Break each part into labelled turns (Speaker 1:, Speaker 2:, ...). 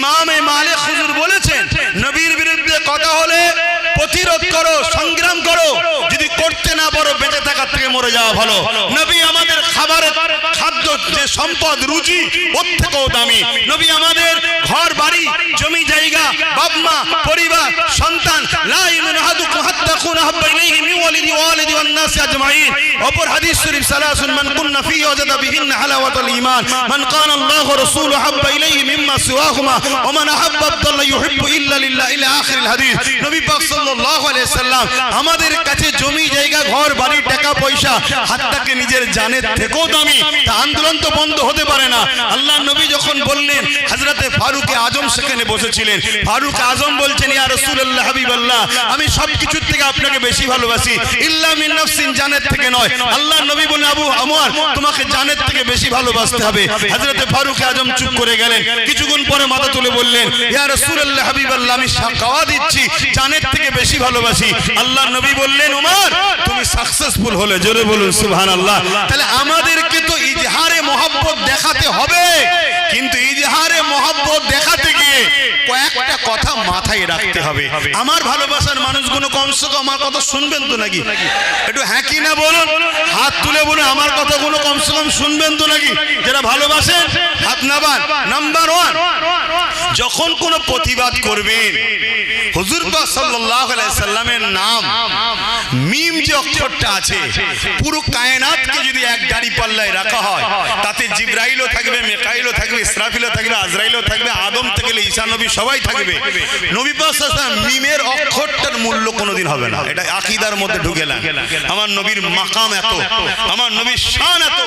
Speaker 1: ইমামে মালিক হুজুর বলেছেন, নবীর বিরুদ্ধে কথা হলে প্রতিরোধ করো, সংগ্রাম করো, যদি করতে না পারো, বেঁচে থাকার থেকে মরে যাওয়া ভালো। নবী আমাদের খাবারের খাদ্য, যে সম্পদ, রুচি, ওর থেকেও দামি। নবী আমাদের ঘর, বাড়ি, জমি, জায়গা, বাপ, মা, পরিবার, সন্তান, লা ইউমিনু আহাদুকুম হাত্তা কুনা হাব্বা ইলাইহি মিন ওয়ালিদি ওয়ালিদি ওয়ান আজমাইন। অপর হাদিস শরীফ, সালাসুন মান ওয়াজাদা বিহিন্না হালাওয়াতাল ঈমান। মান কানা আল্লাহু ওয়া হাব্বা ইলাইহি মিম্মা সিওয়াহুমা ওয়া মান আব্দাল্লাহ ইউহিব্বু ইল্লা লিল্লাহ ইলা আখিরিল হাদিস। নবী পাক সাল্লাল্লাহু আলাইহি সাল্লাম আমাদের কাছে জমি, জায়গা, ঘর, বাড়ি, টাকা, পয়সা হাত্তাকে নিজের জানের থেকেও দামি। তা আন্দোলন তো বন্ধ হতে পারে না। আল্লাহ নবী যখন বললেন, হযরতে ফারুকে আজম সেখানে বসেছিলেন। ফারুক আজম বলছেন, ইয়া রাসূলুল্লাহ, হাবিবাল্লাহ, আমি সব কিছুর থেকে আপনাকে বেশি ভালোবাসি। ইল্লা মিন নাফসিন জানের থেকে নয়। আল্লাহ নবী বলেন আবু আমর তোমাকে জানের থেকে বেশি ভালোবাসতে হবে। হযরতে ফারুক আজম চুপ করে গেলেন। কিছুক্ষণ পরে মাথা তুলে বললেন, ইয়া রাসূলুল্লাহ হাবিবাল্লাহ, আমি সাকাওয়া দিচ্ছি, জানের থেকে বেশি ভালোবাসি। আল্লাহ নবী বললেন, উমর, তুমি সাকসেসফুল হলে। জোরে বলুন, সুবহানাল্লাহ। তাহলে আমাদেরকে তো মহব্বত দেখাতে হবে। কিন্তু ইজহারে মহব্বত দেখাতে গিয়ে কয়েকটা কথা মাথায় রাখতে হবে। আমার ভালোবাসার মানুষগুলো কমসে কম আমার কথা শুনবেন তো নাকি? একটু হ্যাঁ কি না বলুন? হাত তুলে বলুন, আমার কথাগুলো কমসে কম শুনবেন তো নাকি? যারা ভালোবাসেন, হাত নাবান। নাম্বার ওয়ান যখন কোনো প্রতিবাদ করবেন, হুজুর সাল্লামের নাম, মিম যে অক্ষরটা আছে, পুরো কায়নাতকে যদি এক দাড়ি পাল্লায় রাখা হয়, তাতে জিব্রাইলও থাকবে মেকাইলও থাকবে ইসরাফিলও থাকবে আজরাইলও থাকবে আদম থেকে ঈসা নবী সবাই থাকবে। নবী সাল্লাম মিমের অক্ষরটার মূল্য কোনোদিন হবে না। এটা আকীদার মধ্যে ঢুকে না। আমার নবীর মাকাম এত আমার নবীর শান এত।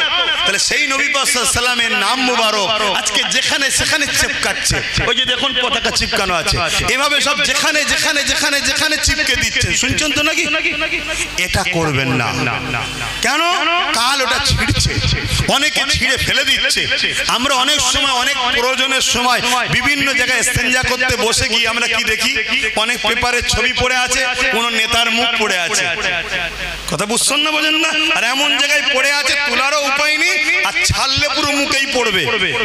Speaker 1: তাহলে সেই নবী পাক সাল্লাল্লাহু আলাইহি সাল্লামের নাম মুবারক আজকে যেখানে সেখানে চিপকাচ্ছে। ওই যে দেখুন পতাকা চিপকানো আছে। এভাবে সব যেখানে যেখানে যেখানে যেখানে চিপকে দিচ্ছে শুনছেন তো নাকি? এটা করবেন না। কেন? কাল ওটা ছিঁড়ছে। অনেকে ছিঁড়ে ফেলে দিচ্ছে। আমরা অনেক সময় অনেক প্রয়োজনের সময় বিভিন্ন জায়গায় স্তেঞ্জা করতে বসে গিয়ে আমরা কি দেখি? অনেক পেপারের ছবি পড়ে আছে কোন নেতার মুখ পড়ে আছে। কথা বুঝছেন না বোঝেন না? আর এমন জায়গায় পড়ে আছে তোলারও উপায় নেই আর ছাড়লে পুরো মুখেই পড়বে।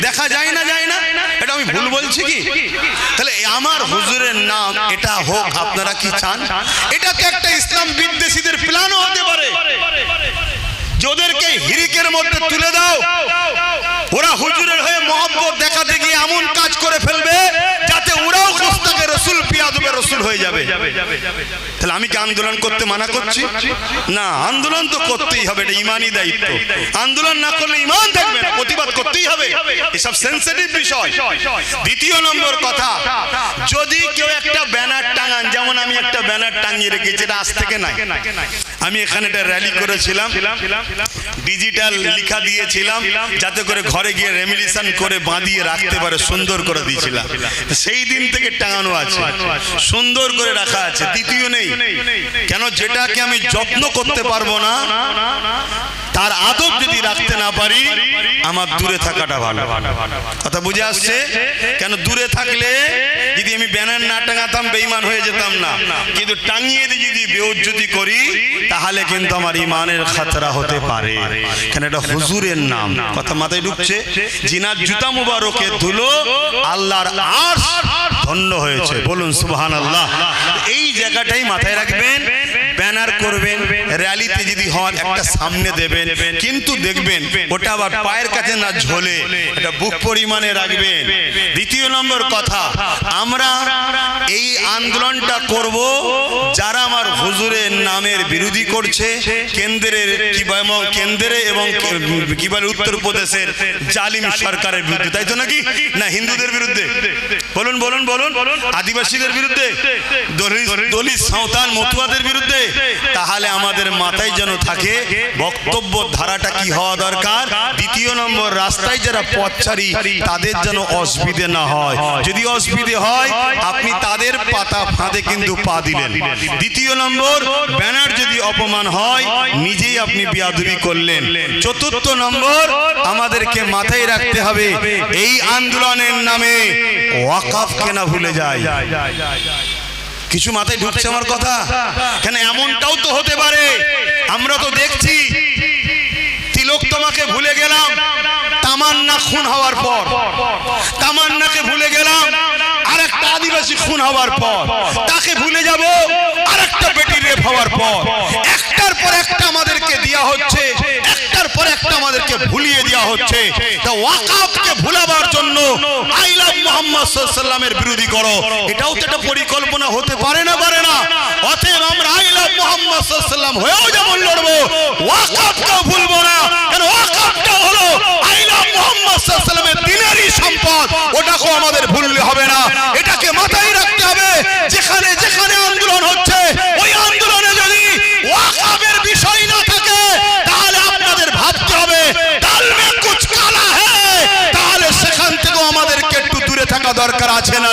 Speaker 1: দেখা যায় না যায় না? এটা আমি ভুল বলছি কি? তাহলে আমার হুজুরের নাম এটা হোক আপনারা কি চান? এটাকে একটা ইসলাম বিদ্বেষীদের প্ল্যানও হতে পারে। যে ওদেরকে হিরিকের মধ্যে তুলে দাও ওরা হুজুরের হয়ে মহব্বত দেখাতে গিয়ে এমন কাজ করে ফেলবে যাতে ওরাও কুস্তাকে রসুল, পিয়াদবে রসুল হয়ে যাবে। তাহলে আমি কি আন্দোলন করতে মানা করছি? না, আন্দোলন তো করতেই হবে, এটা ইমানই দায়িত্ব। আন্দোলন না করলে ইমান থাকবে না, প্রতিবাদ করতেই হবে। এসব সেন্সিটিভ বিষয়। দ্বিতীয় নম্বর কথা, যদি কেউ একটা ব্যানার টাঙান যেমন আমি একটা ব্যানার টাঙিয়ে রেখেছি, এটা আজ থেকে নাই। আমি এখানে একটা র্যালি করেছিলাম ডিজিটাল লেখা দিয়েছিলাম, যাতে করে ঘরে গিয়ে রেমিলিশন করে বাঁধিয়ে রাখতে পারে, সুন্দর করে দিয়েছিলাম। সেই দিন থেকে টাঙানো আছে, সুন্দর করে রাখা আছে, দ্বিতীয় নেই। কেন যেটাকে আমি যত্ন করতে পারব না তার আদব যদি রাখতে না পারি আমার দূরে থাকাটা ভালো। কথা বুঝে আসছে? কেন দূরে থাকলে যদি আমি ব্যানার না টাঙাতাম বেইমান হয়ে যেতাম না। কিন্তু টাঙিয়ে যদি বেউজ্জতি করি তাহলে কিন্তু আমার ইমানের খাতরা হতে পারে। কেন এটা হুজুরের নাম? কথা মাথায় ঢুকছে? জিনার জুতা মুবারকে ধুলো আল্লাহর আশ ধন্য হয়েছে। বলুন সুবহান আল্লাহ এই জায়গাটাই মাথায় রাখবেন। ব্যানার করবেন র্যালিতে যদি হন একটা সামনে দেবেন। কিন্তু দেখবেন ওটা আবার পায়ের কাছে না ঝোলে এটা বুক পরিমাণে রাখবেন। দ্বিতীয় নম্বর কথা আমরা এই আন্দোলনটা করব যারা আমার হুজুরের নামের বিরোধী করছে কেন্দ্রের কেন্দ্রে এবং কি বলে উত্তরপ্রদেশের জালিম সরকারের বিরুদ্ধে তাই তো নাকি? না হিন্দুদের বিরুদ্ধে। বলুন বলুন বলুন আদিবাসীদের বিরুদ্ধে দলিত সাঁওতাল মতুয়াদের বিরুদ্ধে তাহলে আমাদের মাথায় যেন থাকে বক্তব্য ধারাটা কি হওয়া দরকার? দ্বিতীয় নম্বর, রাস্তায় যারা পথচারী, তাদের যেন অসুবিধে না হয়। যদি অসুবিধে হয়, আপনি তাদের পাতা ফাঁদে কিন্তু পা দিলেন। দ্বিতীয় নম্বর, ব্যানার যদি অপমান হয়, নিজেই আপনি বিয়াদুবি করলেন। চতুর্থ নম্বর, আমাদেরকে মাথায় রাখতে হবে, এই আন্দোলনের নামে ওয়াকাফ কেনা ভুলে যায়। কিছু মাথায় ঢুকছে আমার কথা? কেন এমনটাও তো হতে পারে। আমরা তো দেখছি। তিলক তোমাকে ভুলে গেলাম। তামান্না খুন হওয়ার পর। তামান্নাকে ভুলে গেলাম। আরেকটা আদিবাসী খুন হওয়ার পর। তাকে ভুলে যাব। আরেকটা বেটি রেপ হওয়ার পর। একটার পর একটা আমাদেরকে দেওয়া হচ্ছে। একটার পর একটা আমাদেরকে ভুলিয়ে দেওয়া হচ্ছে। তা ওয়াকাফকে ভুলাবার জন্য আই লাভ বিরোধী করো। এটাও তো একটা পরিকল্পনা, হতে পারে না পারে না। অতএব আমরা আই মোহাম্মদ হয়েও যেমন লড়বো ভুলবো না। কেন হলো মোহাম্মদ সম্পদ। ওটাকেও আমাদের ভুললে হবে না। এটাকে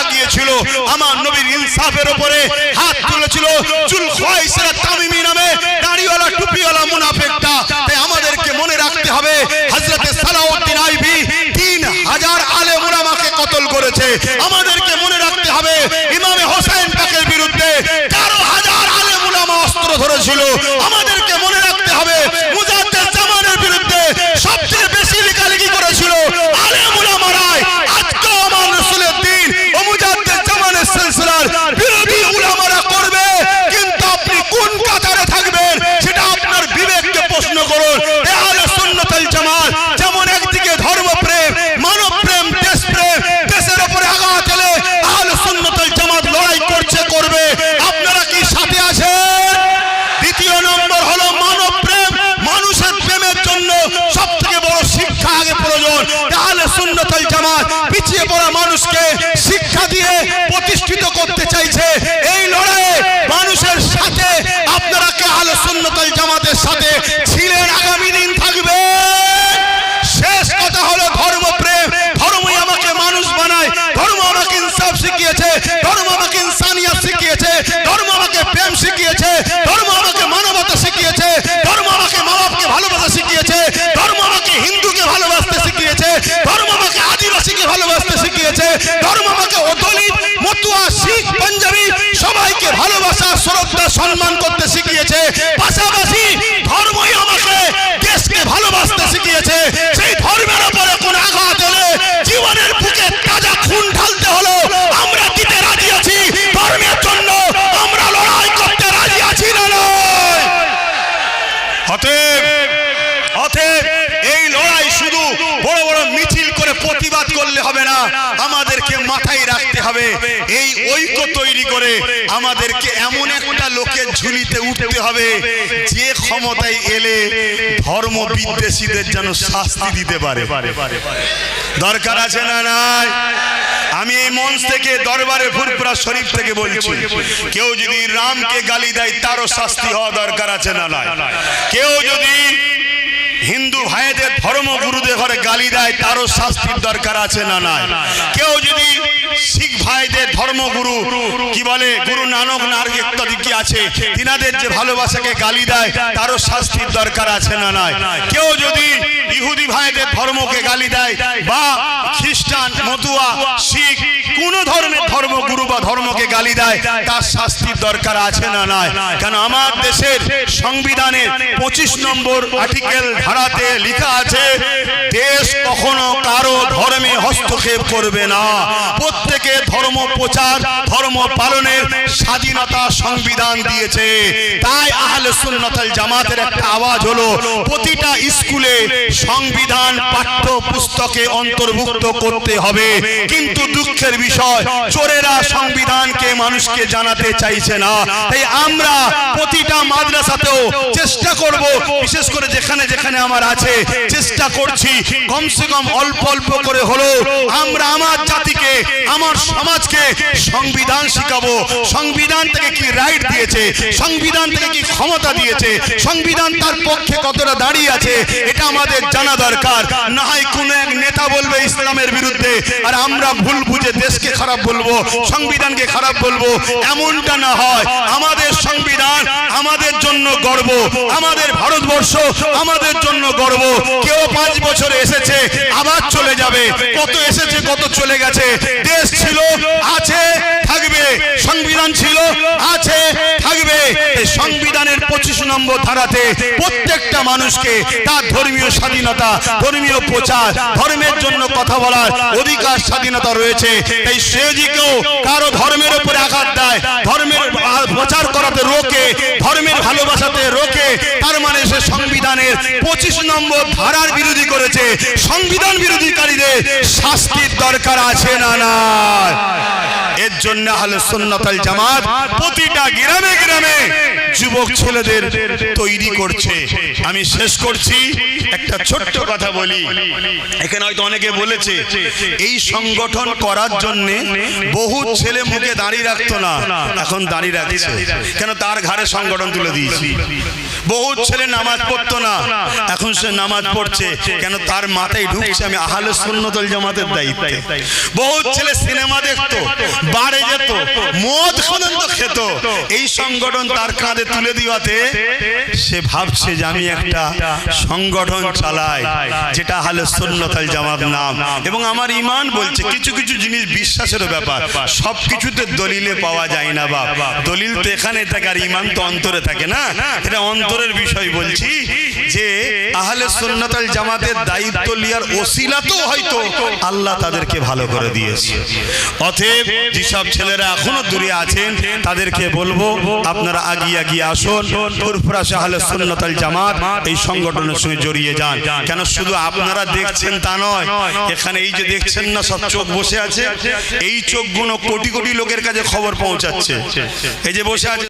Speaker 1: দাগ দিয়েছিল আমার নবীর ইনসাফের উপরে হাত তুলেছিল চুল খোয়াইসরা তামিমি নামে। তাহলে আমাদেরকে এমন একটা লোকের ঝুলিতে উঠতে হবে যে ক্ষমতায় এলে ধর্ম বিদ্বেষীদের যেন শাস্তি দিতে পারে। দরকার আছে না নাই? আমি এই মঞ্চ থেকে দরবারে ফুরপুরা শরীফ থেকে বলছি কেউ যদি রামকে গালি দেয় তারও শাস্তি হওয়া দরকার আছে না নাই? কেউ যদি হিন্দু ভাইদের ধর্মগুরুদের ঘরে গালি দেয় তারও শাস্তির দরকার আছে না নাই? কেউ যদি শিখ ভাইদের ধর্মগুরু, কি বলে? গুরু নানক নার্গ ইত্যাদি কি আছে? তিনাদের যে ভালোবাসাকে গালি দেয়, তারও শাস্তির দরকার আছে না নাই? কেউ যদি ইহুদি ভাইদের ধর্মকে গালি দেয়, বা খ্রিস্টান, মতুয়া, শিখ, কোন ধর্মের ধর্মগুরু বা ধর্মকে গালি দেয়, তার শাস্তির দরকার আছে না নাই? কেন আমার দেশের সংবিধানের পঁচিশ নম্বর আর্টিকেল ধারাতে লেখা আছে, দেশ কখনো কারও ধর্মে হস্তক্ষেপ করবে না। প্রত্যেকে ধর্ম প্রচার, ধর্ম পালনের স্বাধীনতা সংবিধান দিয়েছে। তাই আহলে সুন্নাতুল জামাতের একটা আওয়াজ হলো, প্রতিটা স্কুলে সংবিধান পাঠ্য পুস্তকে অন্তর্ভুক্ত করতে হবে। কিন্তু দুঃখের বিষয়, চোরেরা সংবিধানকে মানুষকে জানাতে চাইছে না। তাই আমরা প্রতিটা মাদ্রাসাতেও চেষ্টা করব, বিশেষ করে যেখানে যেখানে আমার আছে, চেষ্টা করছি। কমসে কম অল্প অল্প করে হলো আমরা আমার জাতিকে আমার সমাজকে সংবিধান শিখাবো। সংবিধান থেকে কি রাইট দিয়েছে? সংবিধান থেকে কি ক্ষমতা দিয়েছে? সংবিধান তার পক্ষে কতটা দাঁড়িয়ে আছে? এটা আমাদের জানা দরকার। না হয় কোনো এক নেতা বলবে ইসলামের বিরুদ্ধে, আর আমরা ভুল বুঝে দেশকে খারাপ বলব, সংবিধানকে খারাপ বলব। এমনটা না হয়। আমাদের সংবিধান, আমাদের জন্য গর্ব। আমাদের ভারতবর্ষ, আমাদের জন্য গর্ব। কেউ পাঁচ বছর এসেছে, আবার চলে যাবে। কত এসেছে, কত চলে গেছে। দেশ ছিল, আছে, থাকবে। সংবিধান ছিল, আছে, থাকবে। সংবিধানের পঁচিশ নম্বর ধারাতে প্রত্যেকটা মানুষকে তার ধর্মীয় স্বাধীনতা, ধর্মীয় প্রচার, ধর্মের জন্য কথা বলার অধিকার, স্বাধীনতা রয়েছে। এই সেজিকেও কারও ধর্মের উপরে আঘাত দেয়, ধর্মের প্রচার করাতে রোকে, ধর্মের ভালোবাসাতে রোকে, তার মানে সে সংবিধানের পঁচিশ নম্বর ধারার বিরোধী করেছে। সংবিধান বিরোধীকারীদের শাস্তির দরকার আছে না না এর জন্য আহলে সুন্নাতাল জামাত প্রতিটা গ্রামে গ্রামে যুবক ছেলেদের তৈরি করছে। আমি শেষ করছি। একটা ছোট্ট কথা বলি। এখানে হয়তো অনেকে বলেছে, এই সংগঠন করার জন্য বহু ছেলে মুখে দাঁড়িয়ে রাখতো না, এখন দাঁড়িয়ে রাখছে। কেন তার ঘাড়ে সংগঠন তুলে দিয়েছি? বহু ছেলে নামাজ পড়তো না, এখন সে নামাজ পড়ছে। কেন তার মাথায় ঢুকছে আমি আহলে সুন্নতল জামাতের দায়িত্বে? বহু ছেলে সিনেমা দেখতো বারে যেত মদ পর্যন্ত খেত। এই সংগঠন তার কাঁধে তুলে দিওয়াতে সে ভাবছে যে আমি একটা সংগঠন চালাই যেটা আহলে সুন্নতল জামাত নাম। এবং আমার ইমান বলছে কিছু কিছু জিনিস বিশ্বাসের ব্যাপার। সব কিছুতে দলিলে পাওয়া যায় না বাপ। দলিল তো এখানে থাকে আর ইমান তো অন্তরে থাকে না? এটা অন্তরের বিষয় বলছি। যে আহলে সুন্নাতাল জামাতের দায়িত্ব লিয়ার তো হয়তো আল্লাহ তাদেরকে ভালো করে দিয়েছে। অতএব যেসব ছেলেরা এখনও দূরে আছেন, তাদেরকে বলব, আপনারা আগিয়ে আগিয়ে আসুন। ফুরফুরা আহলে সুন্নাতাল জামাত এই সংগঠনের সঙ্গে জড়িয়ে যান। কেন শুধু আপনারা দেখছেন তা নয়, এখানে এই যে দেখছেন না, সব চোখ বসে আছে। এই চোখগুলো কোটি কোটি লোকের কাছে খবর পৌঁছাচ্ছে। এই যে বসে আছে